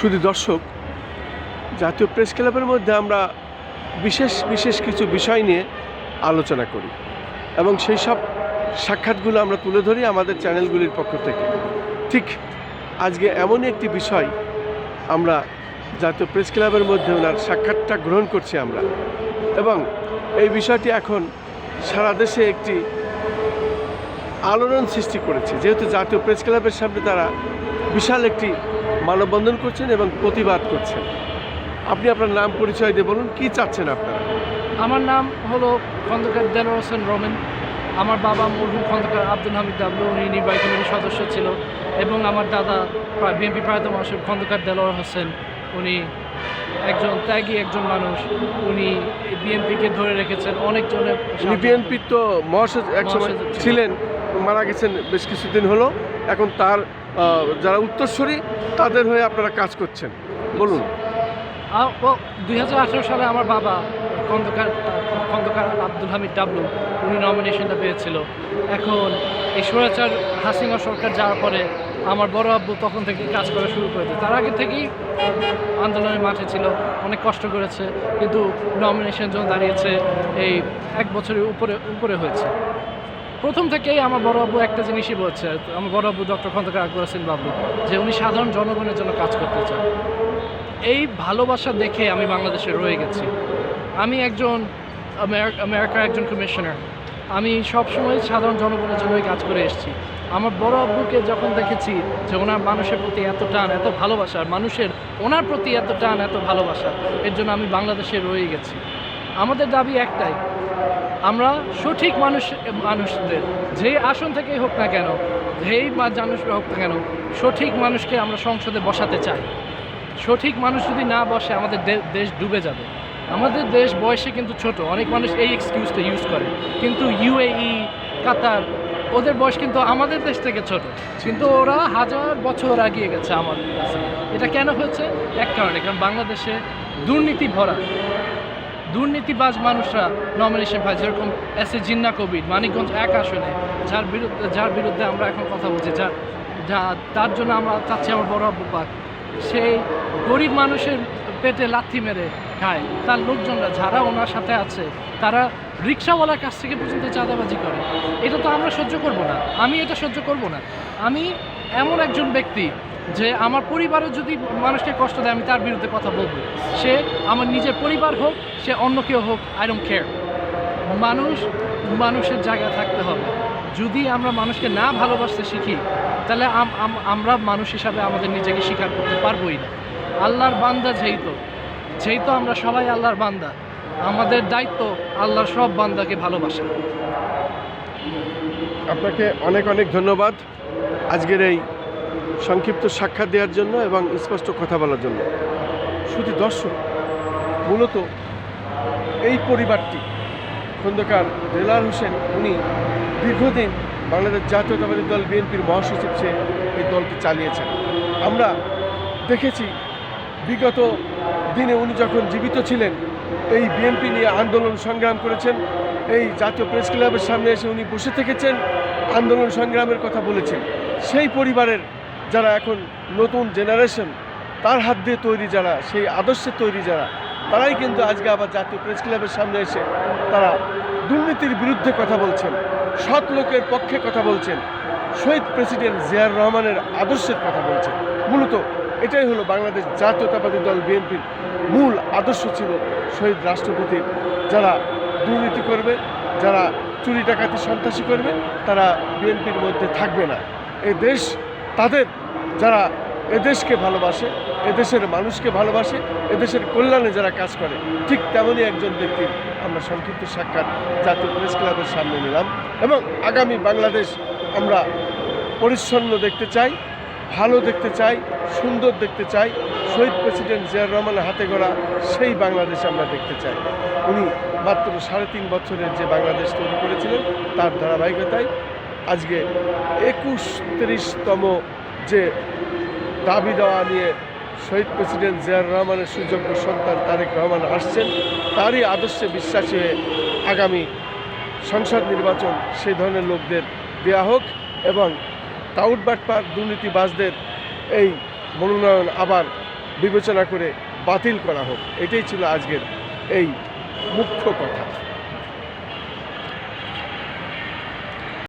শুধু দর্শক, জাতীয় প্রেস ক্লাবের মধ্যে আমরা বিশেষ বিশেষ কিছু বিষয় নিয়ে আলোচনা করি এবং সেই সব সাক্ষাৎগুলো আমরা তুলে ধরি আমাদের চ্যানেলগুলির পক্ষ থেকে। ঠিক আজকে এমনই একটি বিষয় আমরা জাতীয় প্রেস ক্লাবের মধ্যে ওনার সাক্ষাৎটা গ্রহণ করছি আমরা এবং এই বিষয়টি এখন সারা দেশে একটি আলোড়ন সৃষ্টি করেছে। যেহেতু জাতীয় প্রেস ক্লাবের সামনে তারা বিশাল একটি মানববন্ধন করছেন এবং প্রতিবাদ করছেন। আপনি আপনার নাম পরিচয় দিয়ে বলুন কি চাচ্ছেন আপনারা? আমার নাম হলো খন্দকার দেলোয়ার হোসেন রমেন। আমার বাবা মরহুম খন্দকার আব্দুল হামিদ ডাবলু উনি নির্বাহী কমিটির সদস্য ছিল এবং আমার দাদা বিএনপি প্রায়ত মানুষের খন্দকার দেলোয়ার হোসেন উনি একজন ত্যাগী একজন মানুষ। উনি বিএনপিকে ধরে রেখেছেন অনেকজনের উনি বিএনপির তো মহাসচিব ছিলেন। মারা গেছেন বেশ কিছুদিন হলো। এখন তার যারা উত্তরস্বরী তাদের হয়ে আপনারা কাজ করছেন। বলুন। দুই হাজার আঠেরো সালে আমার বাবা, খন্দকার খন্দকার আব্দুল হামিদ ডাবলু, উনি নমিনেশনটা পেয়েছিল। এখন এই স্বৈরাচার হাসিনা সরকার যাওয়ার পরে আমার বড় আব্বু তখন থেকে কাজ করা শুরু করেছে তার আগে থেকেই আন্দোলনের মাঠে ছিল, অনেক কষ্ট করেছে, কিন্তু নমিনেশন জন্য দাঁড়িয়েছে, এই এক বছরের উপরে উপরে হয়েছে। প্রথম থেকেই আমার বড় আব্বু একটা জিনিসই বলছে, আমার বড় আব্বু ডক্টর খন্দকার আকবর হোসেন বাবু, যে উনি সাধারণ জনগণের জন্য কাজ করতে চান। এই ভালোবাসা দেখে আমি বাংলাদেশে রয়ে গেছি। আমি একজন আমের- আমেরিকার একজন কমিশনার আমি সবসময় সাধারণ জনগণের জন্যই কাজ করে এসেছি। আমার বড় আব্বুকে যখন দেখেছি যে ওনার মানুষের প্রতি এত টান, এত ভালোবাসা, মানুষের, ওনার প্রতি এত টান, এত ভালোবাসা, এর জন্য আমি বাংলাদেশে রয়ে গেছি। আমাদের দাবি একটাই আমরা সঠিক মানুষ, মানুষদের যে আসন থেকেই হোক না কেন, যেই মানুষ হোক না কেন, সঠিক মানুষকে আমরা সংসদে বসাতে চাই। সঠিক মানুষ যদি না বসে, আমাদের দেশ ডুবে যাবে। আমাদের দেশ বয়সে কিন্তু ছোট, অনেক মানুষ এই এক্সকিউজটা ইউজ করে। কিন্তু ইউএই কাতার ওদের বয়স কিন্তু আমাদের দেশ থেকে ছোট। কিন্তু ওরা হাজার বছর আগিয়ে গেছে আমাদের কাছে। এটা কেন হয়েছে? এক কারণে, কারণ বাংলাদেশে দুর্নীতি ভরা। দুর্নীতিবাজ মানুষরা নমিনেশন পায়, যেরকম এস এ জিন্না কবির, মানিকগঞ্জ এক আসনে, যার বিরুদ্ধে যার বিরুদ্ধে আমরা এখন কথা বলছি, যার, যা, তার জন্য আমরা চাচ্ছি আমার বড় আব্বু পাক। সেই গরিব মানুষের পেটে লাথি মেরে খায়। তার লোকজনরা যারা ওনার সাথে আছে, তারা রিক্সাওয়ালার কাছ থেকে পর্যন্ত চাঁদাবাজি করে। এটা তো আমরা সহ্য করব না। আমি এটা সহ্য করব না। আমি এমন একজন ব্যক্তি যে আমার পরিবারও যদি মানুষকে কষ্ট দেয়, আমি তার বিরুদ্ধে কথা বলব। সে আমার নিজের পরিবার হোক, সে অন্য কেউ হোক আই ডোন্ট কেয়ার মানুষ, মানুষের জায়গায় থাকতে হবে। যদি আমরা মানুষকে না ভালোবাসতে শিখি, তাহলে আম- আম- আমরা মানুষ হিসাবে আমাদের নিজেকে স্বীকার করতে পারবোই না। আল্লাহর বান্দা যেহেতু যেহেতু আমরা সবাই আল্লাহর বান্দা, আমাদের দায়িত্ব আল্লাহর সব বান্দাকে ভালোবাসা। আপনাকে অনেক অনেক ধন্যবাদ আজকের এই সংক্ষিপ্ত সাক্ষাৎ দেওয়ার জন্য এবং স্পষ্ট কথা বলার জন্য। শুধু দর্শক, মূলত এই পরিবারটি খন্দকার দেলার হোসেন, উনি দীর্ঘদিন বাংলাদেশ জাতীয়তাবাদী দল বিএনপির মহাসচিব সে এই দলটি চালিয়েছেন। আমরা দেখেছি বিগত দিনে উনি যখন জীবিত ছিলেন, এই বিএনপি নিয়ে আন্দোলন সংগ্রাম করেছেন, এই জাতীয় প্রেস ক্লাবের সামনে এসে উনি বসে থেকেছেন, আন্দোলন সংগ্রামের কথা বলেছেন। সেই পরিবারের যারা এখন নতুন জেনারেশন, তার হাত দিয়ে তৈরি যারা, সেই আদর্শে তৈরি যারা, তারাই কিন্তু আজকে আবার জাতীয় প্রেস ক্লাবের সামনে এসে তারা দুর্নীতির বিরুদ্ধে কথা বলছেন, সৎ লোকের পক্ষে কথা বলছেন, শহীদ প্রেসিডেন্ট জিয়ার রহমানের আদর্শের কথা বলছেন। মূলত এটাই হলো বাংলাদেশ জাতীয়তাবাদী দল বিএনপির মূল আদর্শ ছিল শহীদ রাষ্ট্রপতির যারা দুর্নীতি করবে, যারা চুরি ডাকাতি সন্ত্রাসী করবে, তারা বিএনপির মধ্যে থাকবে না। এই দেশ তাদের, যারা এদেশকে ভালোবাসে এদেশের মানুষকে ভালোবাসে এদেশের কল্যাণে যারা কাজ করে, ঠিক তেমনই একজন ব্যক্তি আমরা সংক্ষিপ্ত সাক্ষাৎ জাতীয় প্রেস ক্লাবের সামনে নিলাম। এবং আগামী বাংলাদেশ আমরা পরিচ্ছন্ন দেখতে চাই, ভালো দেখতে চাই, সুন্দর দেখতে চাই। শহীদ প্রেসিডেন্ট জিয়াউর রহমানের হাতে গড়া সেই বাংলাদেশ আমরা দেখতে চাই। উনি মাত্র সাড়ে তিন বছরের যে বাংলাদেশ তৈরি করেছিলেন, তার ধারাবাহিকতায় আজকে একুশ তিরিশতম যে দাবি দেওয়া নিয়ে শহীদ প্রেসিডেন্ট জিয়ার রহমানের সুযোগ্য সন্তান তারেক রহমান আসছেন। তারই আদর্শে বিশ্বাসী হয়ে আগামী সংসদ নির্বাচন সেই ধরনের লোকদের দেয়া হোক এবং টাউট বাটপার দুর্নীতিবাজদের এই মনোনয়ন আবার বিবেচনা করে বাতিল করা হোক। এটাই ছিল আজকের এই মুখ্য কথা।